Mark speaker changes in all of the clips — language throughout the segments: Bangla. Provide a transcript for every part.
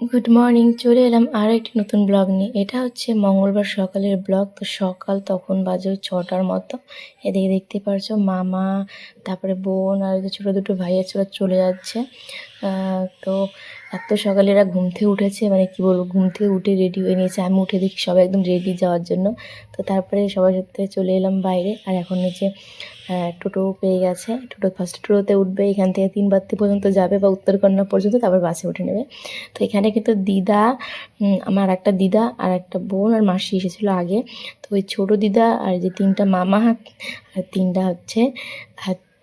Speaker 1: গুড মর্নিং চলে এলাম আর একটি নতুন ব্লগ নিয়ে। এটা হচ্ছে মঙ্গলবার সকালের ব্লগ তো সকাল তখন বাজে ছটার মতো। এদিকে দেখতে পারছ মামা তারপরে বোন আর ছোটো দুটো ভাই আছে ওরা চলে যাচ্ছে। তো এত সকালে এরা ঘুম থেকে উঠেছে মানে কি বলব ঘুম থেকে উঠে রেডি হয়ে নিয়েছে। আমি উঠে দেখি সবাই একদম রেডি যাওয়ার জন্য। তো তারপরে সবার সাথে চলে এলাম বাইরে। আর এখন আহ, টোটো পেয়ে গেছে। টোটো ফার্স্ট টোটোতে উঠবে, এখান থেকে তিন বাত্তি পর্যন্ত যাবে বা উত্তরকন্যা পর্যন্ত, তারপর বাসে উঠে নেবে। তো এখানে কিন্তু দিদা আমার একটা দিদা আর একটা বোন আর মাসি এসেছিল আগে। তো ওই ছোটো দিদা আর যে তিনটা মামা, আর তিনটা হচ্ছে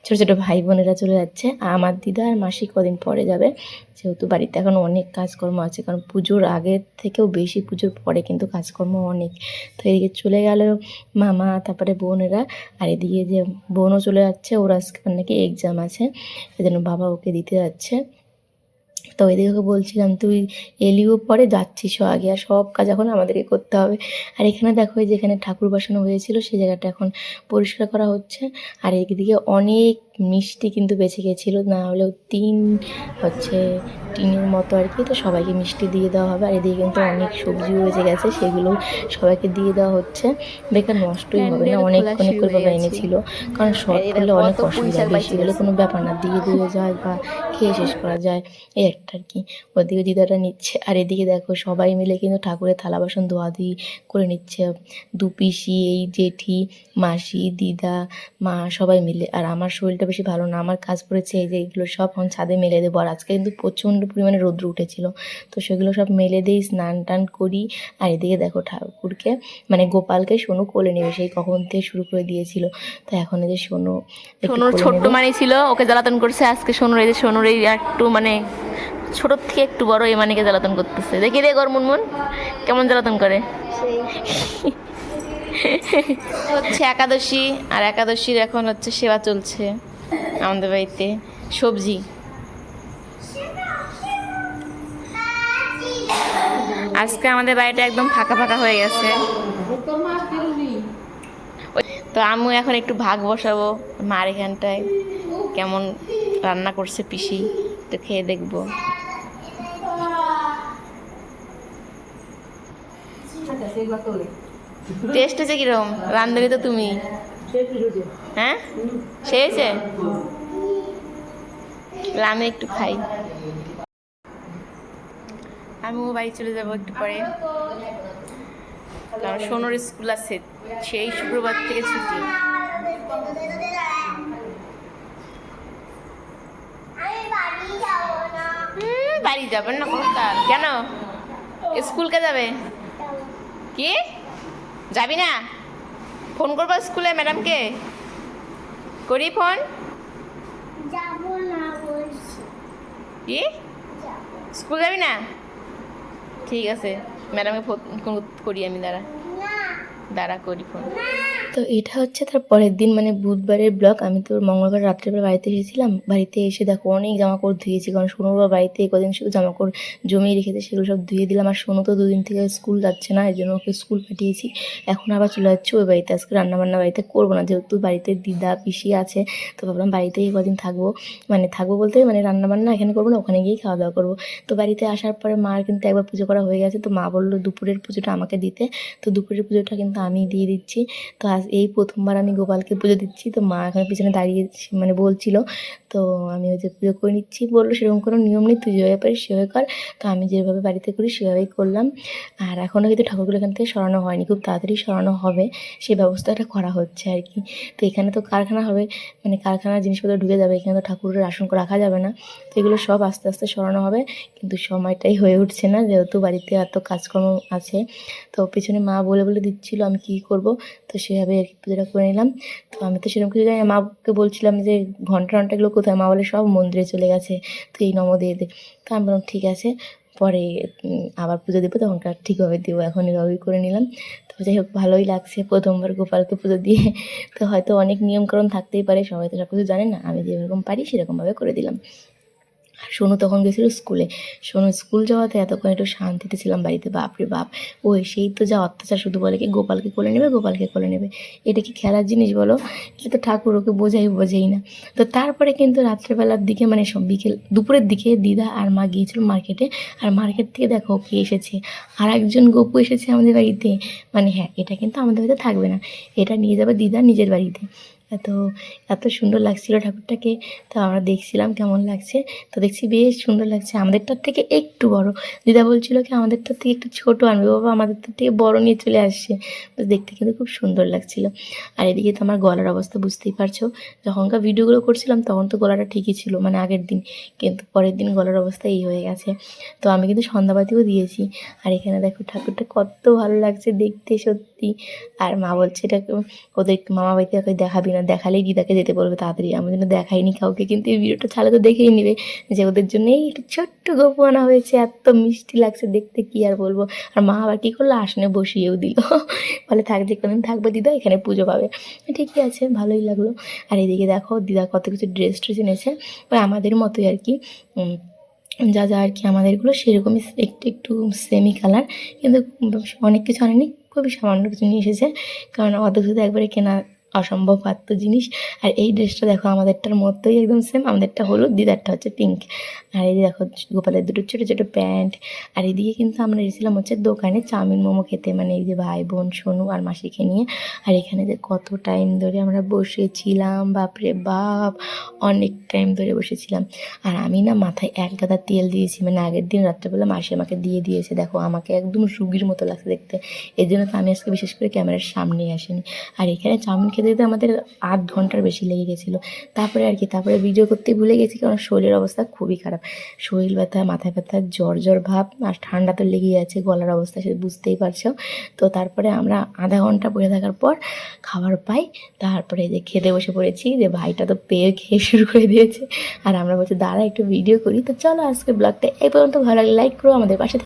Speaker 1: ছোটো ছোটো ভাই বোনেরা চলে যাচ্ছে। আমার দিদা আর মাসি কদিন পরে যাবে। যেহেতু বাড়িতে এখন অনেক কাজকর্ম আছে, কারণ পুজোর আগের থেকেও বেশি পুজোর পরে কিন্তু কাজকর্ম অনেক। তো এদিকে চলে গেল মামা, তারপরে বোনেরা, আর এদিকে যে বোনও চলে যাচ্ছে, ওর আজকে নাকি এক্সাম আছে। এজন্য বাবা ওকে দিতে যাচ্ছে। তো এদিকে বলছিলাম তুই এলিও পরে যাচ্ছিস আগে আর সব কাজ এখন আমাদেরকে করতে হবে। আর এখানে দেখো এই যেখানে ঠাকুর বসানো হয়েছিল সেই জায়গাটা এখন পরিষ্কার করা হচ্ছে। আর এদিকে অনেক মিষ্টি কিন্তু বেঁচে গেছিল না হলেও তিন হচ্ছে টিনের মতো আর কি তো সবাইকে মিষ্টি দিয়ে দেওয়া হবে। আর এদিকে কিন্তু অনেক সবজিও বেঁচে গেছে সেগুলো সবাইকে দিয়ে দেওয়া হচ্ছে। বেকার নষ্টই হবে না অনেক অনেক করে বাবা এনেছিল। কারণ শর্ট হলে অনেক অসুবিধা বেশি হলে কোনো ব্যাপার না দিয়ে দিয়ে যায় বা খেয়ে শেষ করা যায়। এই একটা আর কি। ওদিকে দিদাটা নিচ্ছে। আর এদিকে দেখো সবাই মিলে কিন্তু ঠাকুরের থালা বাসন ধোয়াধুয়ি করে নিচ্ছে। দু পিসি এই জেঠি মাসি দিদা মা সবাই মিলে। আর আমার শরীরটা বেশি ভালো না আমার কাজ পড়েছে এই যে এগুলো সব এখন ছাদে মেলে দেবো। আর আজকে কিন্তু প্রচণ্ড পরিমাণে রৌদ্র উঠেছিল। তো সেগুলো সব মেলে দিই স্নান টান করি। আর এদিকে দেখো ঠাকুরকে মানে গোপালকে সোনু কোলে নেবে। সেই কখন থেকে শুরু করে দিয়েছিল। তো এখন এই যে সোনু
Speaker 2: সোনুর ছোট্ট। মানে ছিল ওকে জ্বালাতন করছে। আজকে সোনুর এই যে সোনুর এই একটু মানে ছোটোর থেকে একটু বড় এই মানিকে জ্বালাতন করতেছে। দেখি রে গর মুনমুন, কেমন জ্বালাতন করে? হচ্ছে একাদশী, আর একাদশীর এখন হচ্ছে সেবা চলছে আমাদের বাড়িতে, সবজি। আজকে আমাদের বাড়িটা একদম ফাঁকা ফাঁকা হয়ে গেছে। তো আমি এখন একটু ভাগ বসাবো মার এখানটায়, কেমন রান্না করছে পিসি তো খেয়ে দেখব। টেস্ট হচ্ছে কীরকম? রান্ধনি তো তুমি। হ্যাঁ? সে হয়েছে আমি একটু খাই। আমিও বাড়ি চলে যাব একটু পরে। কারণ সোনর স্কুল আছে, সেই শুক্রবার থেকে ছুটি। বাড়ি যাবেন না কোনো? তার কেন স্কুলকে যাবে? কি? যাবি না? ফোন করব স্কুলে ম্যাডামকে? করি ফোন?
Speaker 3: যাব না বলছি।
Speaker 2: কি? স্কুল যাবি না? ঠিক আছে। ম্যাডামকে ফোন করি আমি দাঁড়া। দাঁড়া করি ফোন।
Speaker 1: তো এটা হচ্ছে তার পরের দিন মানে বুধবারের ব্লগ আমি তো মঙ্গলবার রাত্রেবেলা বাড়িতে এসেছিলাম। বাড়িতে এসে দেখো অনেক জামা কাপড় ধুয়েছি কারণ সোনুবার বাড়িতে কদিন শুধু জামা কাপড় জমিয়ে রেখেছে, সেগুলো সব ধুয়ে দিলাম। আর সোনু তো দুদিন থেকে স্কুল যাচ্ছে না এই জন্য ওকে স্কুল পাঠিয়েছি। এখন আবার চলে যাচ্ছে ওই বাড়িতে। আজকে রান্নাবান্না বাড়িতে করব না। যেহেতু বাড়িতে দিদা, পিসি আছে, তো ভাবলাম বাড়িতেই কদিন থাকব। মানে থাকব বলতে মানে রান্নাবান্না এখানে করব না, ওখানে গিয়েই খাওয়া দাওয়া করব। তো বাড়িতে আসার পরে মার কিন্তু একবার পুজো করা হয়ে গেছে। তো মা বলল দুপুরের পুজোটা আমাকে দিতে। তো দুপুরের পুজোটা কিন্তু আমি দিয়ে দিচ্ছি। তো আজ এই প্রথমবার আমি গোপালকে পুজো দিচ্ছি তো মা এখানে পিছনে দাঁড়িয়ে মানে বলছিল তো আমি ওই যে পুজো করে নিচ্ছি। বলল সেরকম কোনো নিয়ম নেই, তুই যেভাবে পারিস সেভাবে কর। তো আমি যেভাবে বাড়িতে করি সেভাবেই করলাম। আর এখনও কিন্তু ঠাকুরগুলো এখান থেকে সরানো হয়নি, খুব তাড়াতাড়ি সরানো হবে। সেই ব্যবস্থাটা করা হচ্ছে আর কি। তো এখানে তো কারখানা হবে মানে কারখানার জিনিসপত্র ঢুকে যাবে, এখানে তো ঠাকুরের করে রাখা যাবে না। তো এগুলো সব আস্তে আস্তে সরানো হবে, কিন্তু সময়টাই হয়ে উঠছে না, যেহেতু বাড়িতে এত কাজকর্ম আছে। তো পিছনে মা বলে বলে দিচ্ছিল আমি কী করব, তো সেভাবে আর কি পুজোটা করে নিলাম। তো আমি তো সেরকম কিছু জানি মাকে বলছিলাম যে ঘণ্টা ঘন্টাগুলো কোথায় মা বলে সব মন্দিরে চলে গেছে। তো এই নম দিয়ে দে। তো আমি বললাম, ঠিক আছে। পরে আবার পুজো দেবো তখনকার ঠিকভাবে দেবো এখন এভাবেই করে নিলাম। তো যাই হোক, ভালোই লাগছে প্রথমবার গোপালকে পুজো দিয়ে। তো হয়তো অনেক নিয়মকরণ থাকতেই পারে, সবাই তো সব কিছু জানে না, আমি যেরকম পারি সেরকমভাবে করে দিলাম। সোনু তখন গেছিল স্কুলে। সোনু স্কুল যাওয়াতে এতক্ষণ একটু শান্তিতে ছিলাম বাড়িতে। বাপরে বাপ। ও সেই তো যা অত্যাচার, শুধু বলে কি গোপালকে কোলে নেবে, গোপালকে কোলে নেবে। এটা কি খেলার জিনিস বলো? এটা তো ঠাকুর ওকে বোঝাই, বোঝেই না। তো তারপরে কিন্তু রাত্রেবেলার দিকে মানে সব বিকেল, দুপুরের দিকে দিদা আর মা গিয়েছিল মার্কেটে। আর মার্কেট থেকে দেখো কে এসেছে। আর একজন গপু এসেছে আমাদের বাড়িতে। মানে হ্যাঁ এটা কিন্তু আমাদের বাড়িতে থাকবে না। এটা নিয়ে যাবে দিদা নিজের বাড়িতে। এত এত সুন্দর লাগছিল ঠাকুরটাকে। তো আমরা দেখছিলাম কেমন লাগছে। তো দেখছি বেশ সুন্দর লাগছে। আমাদেরটার থেকে একটু বড়। দিদা বলছিল কি, আমাদেরটার থেকে একটু ছোট আনবে। বাবা আমাদেরটার থেকে বড় নিয়ে চলে আসছে। তো দেখতে কিন্তু খুব সুন্দর লাগছিল। আর এদিকে তো আমার গলার অবস্থা বুঝতেই পারছ। যখনকার ভিডিওগুলো করছিলাম, তখন তো গলাটা ঠিকই ছিল মানে আগের দিন। কিন্তু পরের দিন গলার অবস্থা এই হয়ে গেছে। তো আমি কিন্তু সন্ধ্যাবাতিও দিয়েছি। আর এখানে দেখো ঠাকুরটা কত ভালো লাগছে দেখতে সত্যি। আর মা বলছে, এটা ওদের মামা বাড়িতে দেখাবি না। দেখালেই দিদাকে যেতে বলবে তাড়াতাড়ি। আমি জন্য দেখাইনি কাউকে, কিন্তু এই ভিডিওটা ছাড়া তো দেখেই নেবে যে ওদের জন্য এই একটু ছোট্ট গপু আনা হয়েছে, এত মিষ্টি লাগছে দেখতে, কি আর বলব? আর মা আবার কী করল? আসনে বসিয়েও দিল। বলে, থাক, যে কোনদিন থাকবে দিদা, এখানে পুজো পাবে। ঠিকই আছে, ভালোই লাগল। আর এদিকে দেখো, দিদা কত কিছু ড্রেস ট্রেস এনেছে। ওই আমাদের মতোই আর কি। যা যা আর কি আমাদেরগুলো, সেরকমই একটু একটু সেমি কালার কিন্তু অনেক কিছু আনেনি, খুবই সামান্য কিছু নিয়ে এসেছে। কারণ অত কিছু একবারে কেনা অসম্ভব পাত্র জিনিস। আর এই ড্রেসটা দেখো, আমাদেরটার মতোই একদম সেম আমাদেরটা হলুদ, দিদারটা হচ্ছে পিঙ্ক আর এই দেখো, গোপালের দুটো ছোটো ছোটো প্যান্ট। আর এদিকে কিন্তু আমরা এসেছিলাম হচ্ছে দোকানে চাউমিন মোমো খেতে মানে এই যে ভাই, বোন, সোনু আর মাসিকে নিয়ে। আর এখানে যে কত টাইম ধরে আমরা বসেছিলাম, বাপরে বাপ, অনেক টাইম ধরে বসেছিলাম। আর আমি না মাথায় এক গাদা তেল দিয়েছি মানে আগের দিন রাত্রেবেলা মাসি আমাকে দিয়ে দিয়েছে, দেখো, আমাকে একদম রুগীর মতো লাগছে দেখতে। এই জন্য তো আমি আজকে বিশেষ করে ক্যামেরার সামনেই আসিনি। আর এখানে চাউমিন খেতে খেতে আমাদের আধ ঘণ্টার বেশি লেগে গেছিল। তারপরে আর কি, তারপরে ভিডিও করতে ভুলে গেছি কারণ শরীরের অবস্থা খুবই খারাপ। শরীর ব্যথা, মাথা ব্যথা, জ্বর জ্বর ভাব আর ঠান্ডা তো লেগেই আছে, গলার অবস্থা সে বুঝতেই পারছ। তো তারপরে আমরা আধা ঘণ্টা বসে থাকার পর খাবার পাই, তারপরে যে খেতে বসে পড়েছি যে ভাইটা তো পেয়ে খেয়ে শুরু করে দিয়েছে। আর আমরা বলছি, দাঁড়া, একটু ভিডিও করি। তো চলো আজকে ব্লগটা এই পর্যন্ত। ভালো লাগলে লাইক করো, আমাদের পাশে।